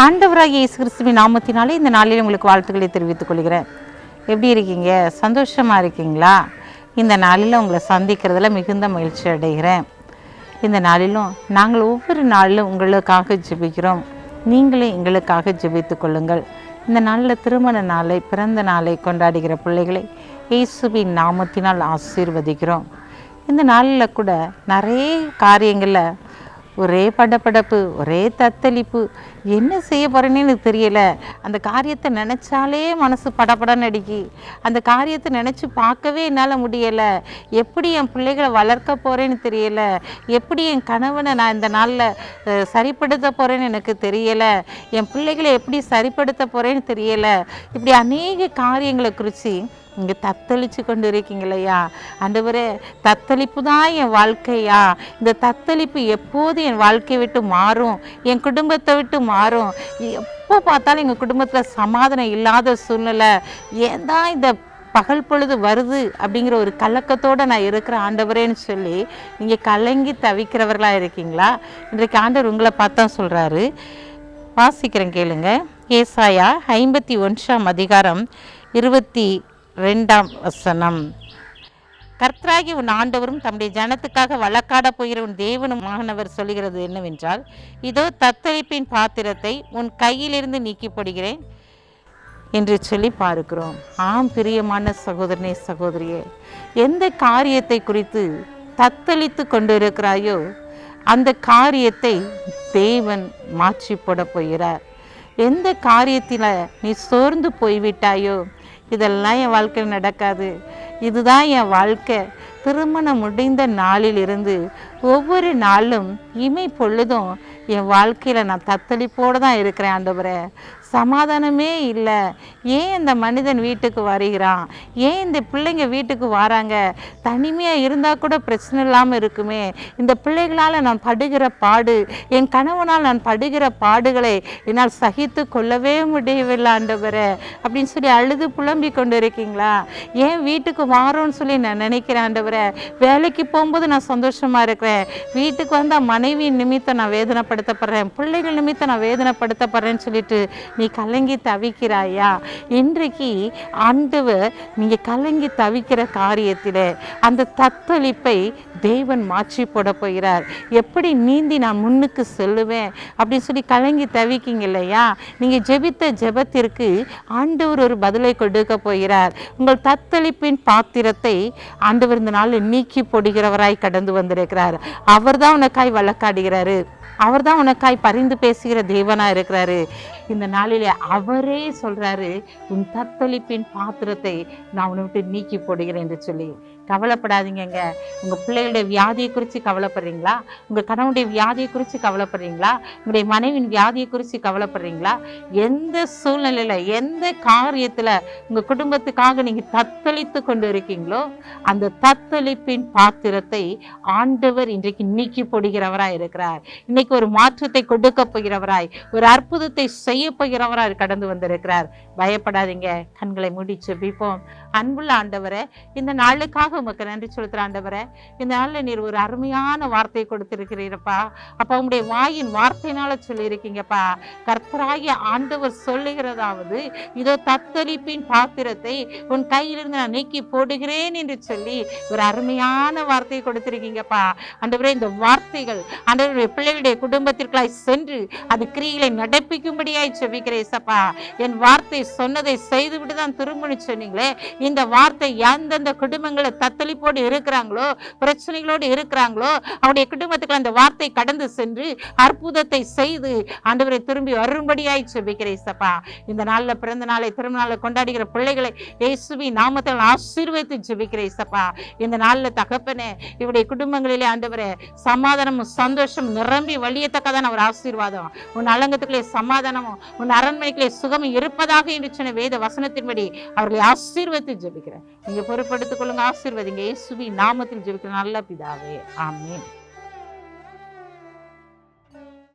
ஆண்டவராகிய இயேசு கிறிஸ்துவின் நாமத்தினாலே இந்த நாளில் உங்களுக்கு வாழ்த்துக்களை தெரிவித்துக் கொள்கிறேன். எப்படி இருக்கீங்க? சந்தோஷமாக இருக்கீங்களா? இந்த நாளில் உங்களை சந்திக்கிறதுல மிகுந்த மகிழ்ச்சி அடைகிறேன். இந்த நாளிலும் நாங்கள் ஒவ்வொரு நாளிலும் உங்களுக்காக ஜெபிக்கிறோம். நீங்களே எங்களுக்காக ஜெபித்துக் கொள்ளுங்கள். இந்த நாளில் திருமண நாளை பிறந்த நாளை கொண்டாடுகிற பிள்ளைகளை இயேசுவின் நாமத்தினால் ஆசீர்வதிக்கிறோம். இந்த நாளில் கூட நிறைய காரியங்களில் ஒரே படபடப்பு ஒரே தத்தளிப்பு என்ன செய்ய போகிறேன்னு எனக்கு தெரியல. அந்த காரியத்தை நினச்சாலே மனசு படபடன்னு அடிக்கி அந்த காரியத்தை நினச்சி பார்க்கவே என்னால் முடியலை. எப்படி என் பிள்ளைகளை வளர்க்க போகிறேன்னு தெரியலை. எப்படி என் கணவனை நான் இந்த நாளில் சரிப்படுத்த போகிறேன்னு எனக்கு தெரியலை. என் பிள்ளைகளை எப்படி சரிப்படுத்த போகிறேன்னு தெரியலை. இப்படி அநேக காரியங்களை குறித்து இங்கே தத்தளித்து கொண்டு இருக்கீங்களையா ஆண்டவரே தத்தளிப்பு தான் என் வாழ்க்கையா? இந்த தத்தளிப்பு எப்போது என் வாழ்க்கையை விட்டு மாறும்? என் குடும்பத்தை விட்டு மாறும். எப்போ பார்த்தாலும் எங்கள் குடும்பத்தில் சமாதானம் இல்லாத சூழ்நிலை. ஏன் தான் இந்த பகல் பொழுது வருது அப்படிங்கிற ஒரு கலக்கத்தோடு நான் இருக்கிற ஆண்டவரேன்னு சொல்லி நீங்கள் கலங்கி தவிக்கிறவர்களாக இருக்கீங்களா? இன்றைக்கு ஆண்டவர் உங்களை பார்த்தா சொல்கிறாரு வாசிக்கிறேன் கேளுங்க. ஏசாயா ஐம்பத்தி ஒன்றாம் அதிகாரம் இருபத்தி ரெண்டாம் வசனம். கர்த்தராகி உன் ஆண்டவரும் தம்முடைய ஜனத்துக்காக வழக்காட போகிற உன் தேவனும் மாணவர் சொல்லுகிறது என்னவென்றால் இதோ தத்தளிப்பின் பாத்திரத்தை உன் கையிலிருந்து நீக்கி போடுகிறேன் என்று சொல்லி பார்க்கிறோம். ஆம் பிரியமான சகோதரனே சகோதரியே எந்த காரியத்தை குறித்து தத்தளித்து கொண்டிருக்கிறாயோ அந்த காரியத்தை தேவன் மாற்றி போட போகிறார். எந்த காரியத்தில் நீ சோர்ந்து போய்விட்டாயோ இதெல்லாம் என் வாழ்க்கையில் நடக்காது. இதுதான் என் வாழ்க்கை. திருமணம் முடிந்த நாளிலிருந்து ஒவ்வொரு நாளும் இமை பொழுதும் என் வாழ்க்கையில் நான் தத்தளிப்போடு தான் இருக்கிறேன் ஆண்டவரே. சமாதானமே இல்லை. ஏன் இந்த மனிதன் வீட்டுக்கு வருகிறான்? ஏன் இந்த பிள்ளைங்க வீட்டுக்கு வராங்க? தனிமையாக இருந்தால் கூட பிரச்சனை இல்லாமல் இருக்குமே. இந்த பிள்ளைகளால் நான் படுகிற பாடு என் கணவனால் நான் படுகிற பாடுகளை என்னால் சகித்து கொள்ளவே முடியவில்லை ஆண்டவரே. அப்படின்னு சொல்லி அழுது புலம்பி கொண்டு இருக்கீங்களா ஏன் வீட்டுக்கு வாரோன்னு சொல்லி நான் நினைக்கிறேன் ஆண்டவரே. வேலைக்கு போகும்போது நான் சந்தோஷமாக இருக்கிறேன். வீட்டுக்கு வந்தால் மனைவி நிமித்தம் நான் வேதனைப்படுத்தப்படுறேன். பிள்ளைகள் நிமித்தம் நான் வேதனைப்படுத்தப்படுறேன்னு சொல்லிட்டு நீ கலங்கி தவிக்கிறாயா? இன்றைக்கு ஆண்டவர் நீங்கள் கலங்கி தவிக்கிற காரியத்தில் அந்த தத்தளிப்பை தேவன் மாற்றி போட போகிறார். எப்படி நீந்தி நான் முன்னுக்கு செல்லுவேன்? அப்படின்னு சொல்லி கலங்கி தவிக்கிங்க இல்லையா? நீங்கள் ஜெபித்த ஜெபத்திற்கு ஆண்டவர் ஒரு பதிலை கொடுக்க போகிறார். உங்கள் தத்தளிப்பின் பாத்திரத்தை ஆண்டவர் இந்த நாளில் நீக்கி போடுகிறவராய் கடந்து வந்திருக்கிறார். அவர் தான் உனக்காய் வழக்காடுகிறாரு. அவர் தான் உனக்காய் பரிந்து பேசுகிற தேவனாக இருக்கிறாரு. இந்த நாளிலே அவரே சொல்கிறாரு உன் தத்தளிப்பின் பாத்திரத்தை நான் உன்னை விட்டு நீக்கி போடுகிறேன் என்று சொல்லி. கவலைப்படாதீங்கங்க. உங்கள் பிள்ளைகளுடைய வியாதியை குறித்து கவலைப்படுறீங்களா? உங்கள் கணவனுடைய வியாதியை குறித்து கவலைப்படுறீங்களா? உங்களுடைய மனைவியின் வியாதியை குறித்து கவலைப்படுறீங்களா? எந்த சூழ்நிலையில் எந்த காரியத்தில் உங்கள் குடும்பத்துக்காக நீங்கள் தத்தளித்து கொண்டு இருக்கீங்களோ அந்த தத்தளிப்பின் பாத்திரத்தை ஆண்டவர் இன்றைக்கு நீக்கி போடுகிறவராக இருக்கிறார். இன்னைக்கு ஒரு மாற்றத்தை கொடுக்க போகிறவராய் ஒரு அற்புதத்தை செய்ய போகிறவராய் கடந்து வந்திருக்கிறார். பயப்படாதீங்க கண்களை மூடி செபிப்போம். அன்புள்ள ஆண்டவரே இந்த நாளுக்காக உமக்கு நன்றி செலுத்துற ஆண்டவரே இந்த நாளில் நீர் ஒரு அருமையான வார்த்தை கொடுத்திருக்கிறீரப்பா. அப்போ உங்களுடைய வாயின் வார்த்தையினால சொல்லியிருக்கீங்கப்பா. கர்த்தராகிய ஆண்டவர் சொல்லுகிறதாவது இதோ தத்தளிப்பின் பாத்திரத்தை உன் கையிலிருந்து நான் நீக்கி போடுகிறேன் என்று சொல்லி ஒரு அருமையான வார்த்தையை கொடுத்திருக்கீங்கப்பா. ஆண்டவரே இந்த வார்த்தைகள் ஆண்டவருடைய பிள்ளைகளுடைய குடும்பத்திற்குள்ளாய் சென்று அது கிரியிலை நடப்பிக்கும்படியாய் செபிக்கிறேன் சப்பா என் வார்த்தை சொன்னதை செய்துவிட்டு தான் திரும்பி சொன்னீங்களே. இந்த வார்த்தை எந்தெந்த குடும்பங்களை தத்தளிப்போடு இருக்கிறாங்களோ பிரச்சனைகளோடு இருக்கிறாங்களோ அவருடைய குடும்பத்துக்கு அந்த வார்த்தை கடந்து சென்று அற்புதத்தை செய்து ஆண்டவரை திரும்பி வரும்படியாய் செபிக்கிறேன் சப்பா இந்த நாளில் பிறந்த நாளை திரும்ப நாளை கொண்டாடுகிற பிள்ளைகளை இயேசுவி நாமத்தில் ஆசீர்வதித்து ஜெபிக்கிறேன் சப்பா இந்த நாளில் தகப்பனே இவருடைய குடும்பங்களிலே ஆண்டவரே சமாதானமும் சந்தோஷம் நிரம்பி வழியத்தக்கதான ஒரு ஆசீர்வாதம். உன் அலங்கத்துக்குள்ளே சமாதானமும் உன் அரண்மனைக்குள்ளே சுகமும் இருப்பதாக என்று சொன்ன வேத வசனத்தின்படி அவர்களை ஆசீர்வதித்து ஜெபிக்கிறேன். நீங்க பொறுப்படுத்திக் கொள்ளுங்க ஆசீர்வதிங்க. இயேசுவி நாமத்தில் ஜெபிக்கிற நல்ல பிதாவே. ஆமீன்.